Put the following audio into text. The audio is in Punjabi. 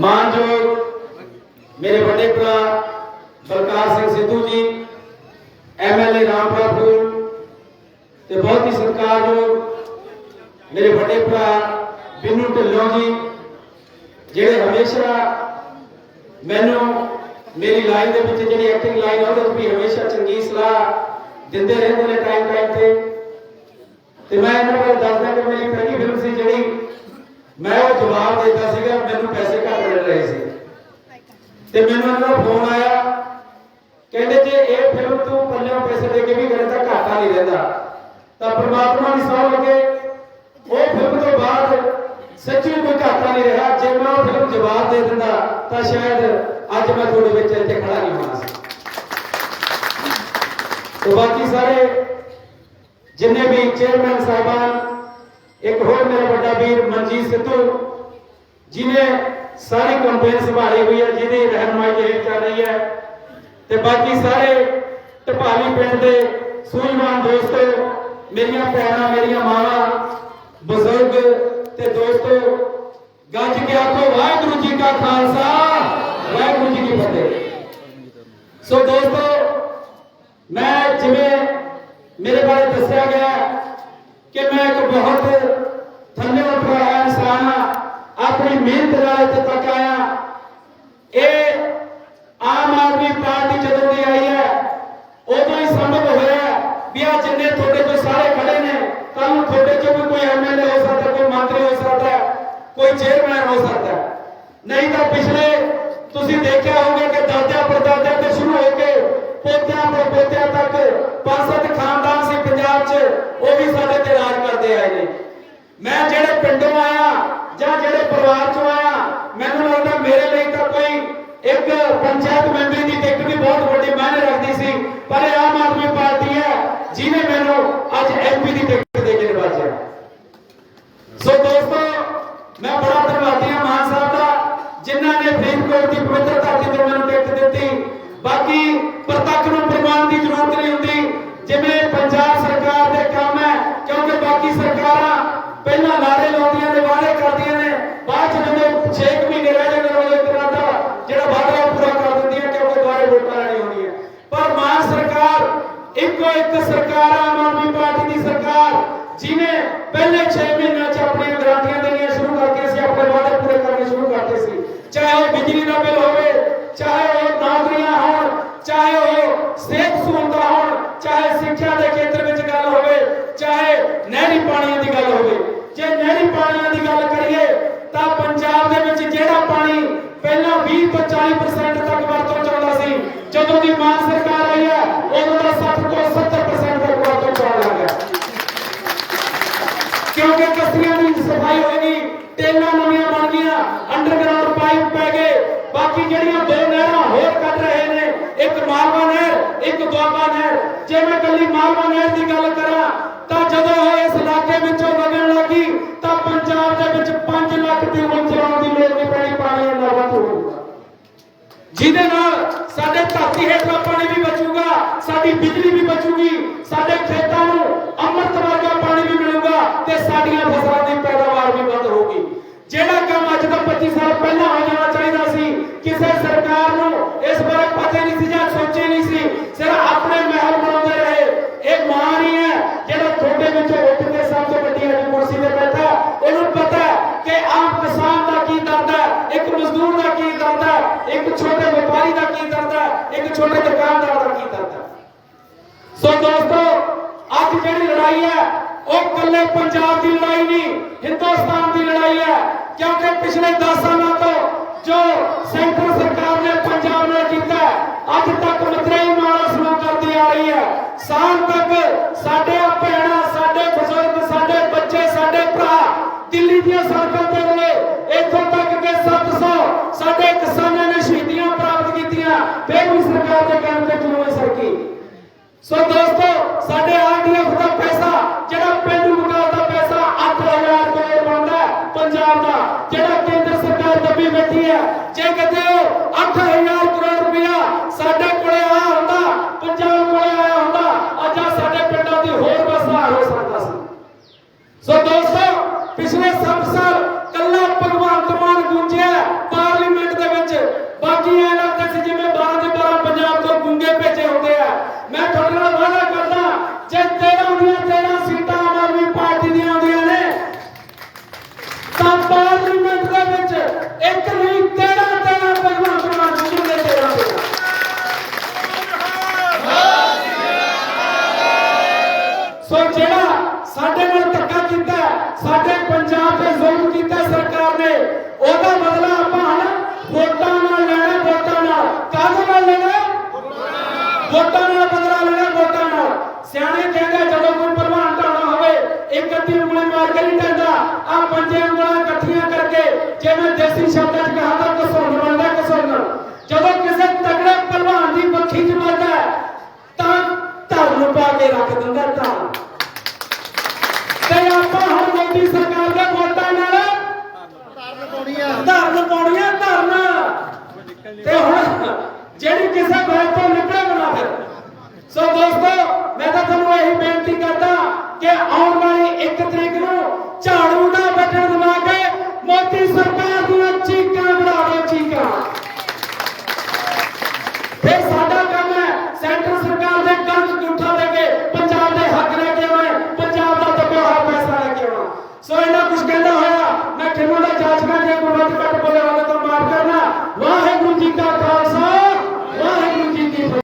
ਮਾਨਯੋਗ ਮੇਰੇ ਵੱਡੇ ਭਰਾ ਬਲਕਾਰ ਸਿੰਘ ਸਿੱਧੂ ਜੀ ਐਮਐਲਏ ਰਾਮਪੁਰਾ ਫੂਲ ਤੇ ਬਹੁਤ ਹੀ ਸਤਿਕਾਰਯੋਗ ਮੇਰੇ ਵੱਡੇ ਭਰਾ ਬਿੰਨੂ ਢਿੱਲੋਂ ਜੀ, ਜਿਹੜੇ ਹਮੇਸ਼ਾ ਮੈਨੂੰ ਮੇਰੀ ਲਾਈਨ ਦੇ ਵਿੱਚ ਜਿਹੜੀ ਐਕਟਿੰਗ ਲਾਈਨ ਆ, ਉਹਦੇ ਵਿੱਚ ਵੀ ਹਮੇਸ਼ਾ ਚੰਗੀ ਸਲਾਹ ਦਿੰਦੇ ਰਹਿੰਦੇ ਨੇ ਟਾਈਮ ਟਾਈਮ ਤੇ। ਤੇ ਮੈਂ ਇਹਨਾਂ ਨੂੰ ਦੱਸਦਾ ਕਿ ਮੇਰੀ ਪਹਿਲੀ ਫਿਲਮ ਸੀ ਜਿਹੜੀ ਮੈਂ ਉਹ ਜਵਾਬ ਦਿੱਤਾ ਸੀਗਾ, ਮੈਨੂੰ ਪੈਸੇ ਘੱਟ ਮਿਲ ਰਹੇ ਸੀ। ਤੇ ਮੈਨੂੰ ਉਹਨਾਂ ਫੋਨ ਆਇਆ, ਕਹਿੰਦੇ ਜੇ ਇਹ ਫਿਲਮ ਤੂੰ ਪੱਲਿਓਂ ਪੈਸੇ ਦੇ ਕੇ ਵੀ ਕਰੇ ਤਾਂ ਘਾਟਾ ਨਹੀਂ ਰਹਿੰਦਾ। ਤਾਂ ਪ੍ਰਮਾਤਮਾ ਦੀ ਸੌ ਲੱਗੇ, ਉਹ ਫਿਲਮ ਤੋਂ ਬਾਅਦ ਸੱਚੀ ਕੋਈ ਘਾਟਾ ਨਹੀਂ ਰਿਹਾ। ਜੇ ਮੈਂ ਉਹ ਫਿਲਮ ਜਵਾਬ ਦੇ ਦਿੰਦਾ, ਤਾਂ ਸ਼ਾਇਦ ਅੱਜ ਮੈਂ ਤੁਹਾਡੇ ਵਿੱਚ ਇੱਥੇ ਖੜਾ ਨਹੀਂ ਹੋਣਾ ਸੀ। ਤੇ ਬਾਕੀ ਸਾਰੇ ਜਿੰਨੇ ਵੀ ਚੇਅਰਮੈਨ ਸਾਹਿਬਾਨ ਇੱਕ ਹੋਰ ਮੇਰਾ ਵੱਡਾ ਵੀਰ ਮਨਜੀਤ ਸਿੱਧੂ ਜਿਨੇ ਸਾਰੀ ਕੰਪੇਨ ਸੰਭਾਲੀ ਹੋਈ ਹੈ, ਜਿਹਦੀ ਰਹਿਨਮਾਈ ਹੇਠ ਚੱਲ ਰਹੀ ਹੈ। ਤੇ ਬਾਕੀ ਸਾਰੇ ਟਪਾਲੀ ਪਿੰਡ ਦੇ ਸੂਝਵਾਨ ਦੋਸਤੋ, ਮੇਰੀਆਂ ਭੈਣਾਂ, ਮੇਰੀਆਂ ਮਾਵਾਂ, ਬਜ਼ੁਰਗ ਤੇ ਦੋਸਤੋ, ਗੱਜ ਕੇ ਆਖੋ, ਵਾਹਿਗੁਰੂ ਜੀ ਕਾ ਖਾਲਸਾ, ਵਾਹਿਗੁਰੂ ਜੀ ਕੀ ਫਤਿਹ। ਸੋ ਦੋਸਤੋ, ਮੈਂ ਜਿਵੇਂ ਮੇਰੇ ਬਾਰੇ ਦੱਸਿਆ ਗਿਆ ਕਿ ਮੈਂ ਇੱਕ ਬਹੁਤ ਥੱਲੇ ਉੱਠਿਆ ਹੋਇਆ ਇਨਸਾਨ ਹਾਂ ਆਪਣੀ ਮਿਹਨਤ ਨਾਲ ਇੱਥੇ ਤੱਕ ਆਇਆ। ਇਹ ਆਮ ਆਦਮੀ ਪਾਰਟੀ ਜਦੋਂ ਦੀ ਆਈ ਹੈ, ਉਦੋਂ ਹੀ ਸੰਭਵ ਹੋਇਆ ਵੀ ਆ ਜਿੰਨੇ ਤੁਹਾਡੇ ਤੋਂ ਸਾਰੇ ਖੜੇ ਨੇ ਕੱਲ ਨੂੰ ਤੁਹਾਡੇ ਚੋਂ ਵੀ ਕੋਈ ਐਮਐਲਏ ਹੋ ਸਕਦਾ, ਕੋਈ ਮੰਤਰੀ ਹੋ ਸਕਦਾ, ਕੋਈ ਚੇਅਰਮੈਨ ਹੋ ਸਕਦਾ। ਨਹੀਂ ਤਾਂ ਪਿਛਲੇ ਤੁਸੀਂ ਦੇਖਿਆ ਹੋਵੇਗਾ ਕਿ ਦਾਦਾ ਪੜਦਾਦਿਆਂ ਤੋਂ ਸ਼ੁਰੂ ਹੋ ਕੇ ਪੋਤਿਆਂ ਦੇ ਪੋਤਿਆਂ ਤੱਕ ਪੰਜ ਸੱਤ ਖਾਨਦਾਨ ਸੀ ਪੰਜਾਬ 'ਚ, ਉਹ ਵੀ ਸਾਡੇ ਤੇ ਰਾਜ ਕਰਦੇ ਆਏ ਨੇ। ਮੈਂ ਜਿਹੜੇ ਪਿੰਡੋਂ ਆਇਆ ਪਰਿਵਾਰ 'ਚੋਂ ਆਇਆ। ਮੈਨੂੰ ਲੱਗਦਾ ਮੇਰੇ ਲਈ ਤਾਂ ਕੋਈ ਇੱਕ ਪੰਚਾਇਤ ਮੈਂਬਰੀ ਦੀ ਟਿਕਟ ਵੀ ਬਹੁਤ ਵੱਡੀ ਮਾਇਨੇ ਰੱਖਦੀ ਸੀ, ਪਰ ਇਹ ਆਮ ਆਦਮੀ ਪਾਰਟੀ ਹੈ, ਜਿਹਨੇ ਮੈਨੂੰ ਅੱਜ ਐਮਪੀ ਦੀ ਟਿਕਟ ਦੇ ਕੇ ਨਿਵਾਜਿਆ ਸੋ ਦੋਸਤੋ, ਮੈਂ ਬੜਾ ਧੰਨਵਾਦੀ ਹਾਂ ਮਾਨ ਸਾਹਿਬ ਦਾ, ਜਿਨ੍ਹਾਂ ਨੇ ਫਰੀਦਕੋਟ ਦੀ ਪਵਿੱਤਰ ਧਰਤੀ ਤੇ ਮੈਨੂੰ ਟਿਕਟ ਦਿੱਤੀ। ਬਾਕੀ ਪ੍ਰਤੱਖ ਨੂੰ ਪ੍ਰਮਾਣ ਦੀ ਜ਼ਰੂਰਤ ਨਹੀਂ ਹੁੰਦੀ, ਜਿਵੇਂ ਪੰਜਾਬ ਸਰਕਾਰ ਦੇ ਕੰਮ ਹੈ, ਕਿਉਂਕਿ ਬਾਕੀ ਸਰਕਾਰਾਂ ਪਹਿਲਾਂ ਲਾਰੇ ਲਾਉਂਦੀਆਂ ਨੇ ਵਾਅਦੇ ਕਰਦੀਆਂ ਨੇ ਬਾਅਦ ਚ ਜਦੋਂ 6 ਮਹੀਨੇ ਰਹਿ ਜਾਂਦੇ ਨੇ ਉਦੋਂ ਇੱਕ ਦਾ ਜਿਹੜਾ ਵਾਅਦਾ ਉਹ ਪੂਰਾ ਕਰ ਦਿੰਦੀਆਂ ਕਿਉਂਕਿ ਦੁਬਾਰੇ ਵੋਟਾਂ ਲੈਣੀ ਹੋਣੀ ਹੈ ਪਰ ਮਾਨ ਸਰਕਾਰ ਇੱਕ ਸਰਕਾਰ, ਆਮ ਆਦਮੀ ਪਾਰਟੀ ਦੀ ਸਰਕਾਰ ਜਿਨੇ ਪਹਿਲੇ 6 ਮਹੀਨਿਆਂ ਚ ਆਪਣੀਆਂ ਗਰੰਟੀਆਂ ਦੇਣੀਆਂ ਸ਼ੁਰੂ ਕਰਕੇ ਸੀ ਆਪਣੇ ਵਾਅਦੇ ਪੂਰੇ ਕਰਨੇ ਸ਼ੁਰੂ ਕਰਤੇ ਸੀ। ਚਾਹੇ ਬਿਜਲੀ ਦਾ ਬਿੱਲ ਹੋਵੇ, ਚਾਹੇ ਉਹ ਨੌਕਰੀਆਂ ਹੋਣ, ਚਾਹੇ ਉਹ ਸਿਹਤ ਸਹੂਲਤਾਂ ਹੋਣ, ਚਾਹੇ ਸਿੱਖਿਆ ਦੇ ਖੇਤਰ ਵਿੱਚ ਗੱਲ ਹੋਵੇ, ਚਾਹੇ ਨਹਿਰੀ ਪਾਣੀਆਂ ਦੀ ਗੱਲ ਹੋਵੇ। ਜੇ ਨਹਿਰੀ ਪਾਣੀਆਂ ਦੀ ਗੱਲ ਕਰੀਏ, ਤਾਂ ਪੰਜਾਬ ਦੇ ਵਿੱਚ ਜਿਹੜਾ ਪਾਣੀ ਪਹਿਲਾਂ 20 ਤੋਂ 40% ਤੱਕ ਵਰਤੋਂ ਚ ਆਉਂਦਾ ਸੀ, ਜਦੋਂ ਦੀ ਮਾਨ ਸਰਕਾਰ ਆਈ ਹੈ, ਉਦੋਂ ਟੇਲਾਂ ਨਵੀਆਂ ਬਣ ਗਈਆਂ। ਅੰਡਰਗਰਾਉਂਡ ਪਾਈਪ ਪੈ ਗਏ। ਬਾਕੀ ਜਿਹੜੀਆਂ ਦੋ ਨਹਿਰਾਂ ਹੋਰ ਕੱਢ ਰਹੇ ਨੇ, ਇੱਕ ਮਾਲਵਾ ਨਹਿਰ, ਇੱਕ ਦੁਆਬਾ ਨਹਿਰ। ਜੇ ਮੈਂ ਕੱਲੀ ਮਾਲਵਾ ਨਹਿਰ ਦੀ ਗੱਲ ਕਰਾਂ, ਤਾਂ ਜਦੋਂ ਉਹ ਇਸ ਇਲਾਕੇ ਵਿੱਚੋਂ ਵਗਣ ਲੱਗੀ, ਤਾਂ ਪੰਜਾਬ ਦੇ ਵਿੱਚ 5 ਲੱਖ ਟਿਊਬਲ ਚਲਾਉਣ ਦੀ ਲੋੜ ਨਹੀਂ ਪੈਣੀ ਪਾਣੀ ਇੰਨਾ ਹੋਊਗਾ। ਜਿਹਦੇ ਨਾਲ ਸਾਡੇ ਧਰਤੀ ਹੇਠਲਾ ਪਾਣੀ ਵੀ ਬਚੂਗਾ, ਸਾਡੀ ਬਿਜਲੀ ਵੀ ਬਚੂਗੀ, ਸਾਡੇ ਖੇਤਾਂ ਨੂੰ ਅੰਮ੍ਰਿਤ ਵਰਗਾ ਪਾਣੀ ਵੀ ਮਿਲੂਗਾ ਤੇ ਸਾਡੀਆਂ ਫਸਲਾਂ ਦੀ ਪੈਦਾਵਾਰ ਵੀ ਵੱਧ ਹੋਊਗੀ ਜਿਹੜਾ ਕੰਮ ਅੱਜ ਤੋਂ 25 ਸਾਲ ਪਹਿਲਾਂ ਹੋ ਜਾਣਾ ਚਾਹੀਦਾ ਸੀ ਕਿਸੇ ਸਰਕਾਰ ਨੂੰ ਇਸ ਬਾਰੇ ਪਤਾ ਨਹੀਂ ਸੀ ਜਾਂ ਸੋਚੇ ਨਹੀਂ ਸੀ ਸਿਰਫ ਆਪਣੇ ਮਹਿਲ ਬਣਾਉਂਦੇ ਰਹੇ ਇਹ ਮਾਨ ਹੀ ਹੈ ਜਿਹੜਾ ਤੁਹਾਡੇ ਵਿੱਚੋਂ ਉੱਠ ਕੇ ਸਭ ਤੋਂ ਵੱਡੀ ਅੱਜ ਕੁਰਸੀ ਤੇ ਬੈਠਾ ਉਹਨੂੰ ਪਤਾ ਹੈ ਕਿ ਆਮ ਕਿਸਾਨ ਦਾ ਕੀ ਦਰਦ ਹੈ ਇੱਕ ਮਜ਼ਦੂਰ ਦਾ ਕੀ ਦਰਦ ਹੈ ਇੱਕ ਛੋਟੇ ਵਪਾਰੀ ਦਾ ਕੀ ਦਰਦ ਹੈ ਇੱਕ ਛੋਟੇ ਦੁਕਾਨਦਾਰ ਦਾ ਕੀ ਦਰਦ ਹੈ ਸੋ ਦੋਸਤੋ ਅੱਜ ਜਿਹੜੀ ਲੜਾਈ ਹੈ ਉਹ ਕੱਲੇ ਪੰਜਾਬ ਦੀ ਲੜਾਈ ਨਹੀਂ ਹਿੰਦੁਸਤਾਨ ਦੀ ਲੜਾਈ ਹੈ ਕਿਉਂਕਿ ਪਿਛਲੇ 10 ਸਾਲਾਂ ਤੋਂ ਜੋ ਸੈਂਟਰ ਸਰਕਾਰ ਨੇ ਪੰਜਾਬ ਨਾਲ ਕੀਤਾ। ਅੱਜ ਤੱਕ ਮਤਰੇਈ ਮਾਲਾ ਸਲੂਕ ਕਰਦੀ ਆ ਰਹੀ ਹੈ। ਸਾਲ ਤੱਕ ਸਾਡੇ ਭੈਣਾਂ, ਸਾਡੇ ਬਜ਼ੁਰਗ, ਸਾਡੇ ਬੱਚੇ, ਸਾਡੇ ਭਰਾ ਦਿੱਲੀ ਦੀਆਂ ਸੜਕਾਂ ਤੇ ਰੁਲੇ ਇੱਥੋਂ ਤੱਕ ਕਿ 700 ਸਾਡੇ ਕਿਸਾਨਾਂ ਨੇ ਸ਼ਹੀਦੀਆਂ ਪ੍ਰਾਪਤ ਕੀਤੀਆਂ। ਫਿਰ ਵੀ ਸਰਕਾਰ ਦੇ ਕਹਿਣ ਤੇ ਕਿਉਂ ਸਰਕੀ? ਸੋ ਦੋਸਤੋ, ਸਾਡੇ ਆਰਡੀਐਫ ਦਾ ਪੈਸਾ, ਜਿਹੜਾ ਪਿੰਡੂ ਵਿਕਾਸ ਦਾ ਪੈਸਾ 8000 ਕਰੋੜ ਬਣਦਾ ਪੰਜਾਬ ਦਾ, ਜਿਹੜਾ ਤੇ ਦੱਬੀ ਬੈਠੀ ਹੈ। ਜੇ ਕਿਤੇ ਉਹ 8000 ਕਰੋੜ ਰੁਪਇਆ ਸਾਡੇ ਕੋਲੇ ਆ ਹੁੰਦਾ ਪੰਜਾਬ ਕੋਲੇ ਆਇਆ ਹੁੰਦਾ, ਅੱਜ ਸਾਡੇ ਪਿੰਡਾਂ ਦੀ ਹੋਰ ਬਸਾ ਹੋ ਸਕਦਾ ਸੀ। ਸੋ ਦੋਸਤੋ, ਪਿਛਲੇ 7 ਸਾਲ ਕੱਲਾ ਭਗਵੰਤ ਮਾਨ ਗੁੰਜਿਆ ਪਾਰਲੀਮੈਂਟ ਦੇ ਵਿੱਚ। ਬਾਕੀ ਇਹ ਲੱਗਦਾ ਸੀ ਜਿਵੇਂ 12 ਦੇ 12 ਪੰਜਾਬ ਤੋਂ ਗੁੰਗੇ ਭੇਜੇ ਹੁੰਦੇ ਆ। ਮੈਂ ਤੁਹਾਡੇ ਨਾਲ ਵਾਅਦਾ ਕਰਦਾ ਜੇ 13 ਦੀਆਂ 13 ਸੀਟਾਂ ਸੋ ਜਿਹੜਾ ਸਾਡੇ ਨਾਲ ਧੱਕਾ ਕੀਤਾ, ਸਾਡੇ ਪੰਜਾਬ ਤੇ ਜ਼ੁਲਮ ਕੀਤਾ ਸਰਕਾਰ ਨੇ, ਉਹਦਾ ਬਦਲਾ ਆਪਾਂ ਹਣ ਵੋਟਾਂ ਨਾਲ ਲੈਣਾ, ਵੋਟਾਂ ਨਾਲ। ਕਾਹਦੇ ਨਾਲ ਲੈਣਾ? ਵੋਟਾਂ ਨਾਲ ਬਦਲਾ ਲੈਣਾ, ਵੋਟਾਂ ਨਾਲ। ਸਿਆਣੇ ਕਹਿੰਦੇ ਜਦੋਂ ਕੋਈ ਪ੍ਰਵਾਨ ਢਾਣਾ ਹੋਵੇ, ਇੱਕ ਅੱਧੀ ਉਂਗਲੀ ਮਾਰ ਕੇ ਨਹੀਂ ਢਾਂਦਾ ਆ ਪੰਜੇ ਉਂਗਲਾਂ ਇਕੱਠੀਆਂ ਕਰਕੇ, ਜਿਵੇਂ ਦੇਸੀ ਸ਼ਬਦਾਂ 'ਚ ਕਿਸੇ ਗੋਲ ਤੋਂ ਨਿਕਲਣ ਸੋ ਦੋਸਤੋ ਮੈਂ ਤਾਂ ਤੁਹਾਨੂੰ ਇਹੀ ਬੇਨਤੀ ਕਰਦਾ ਕਿ ਆਉਣ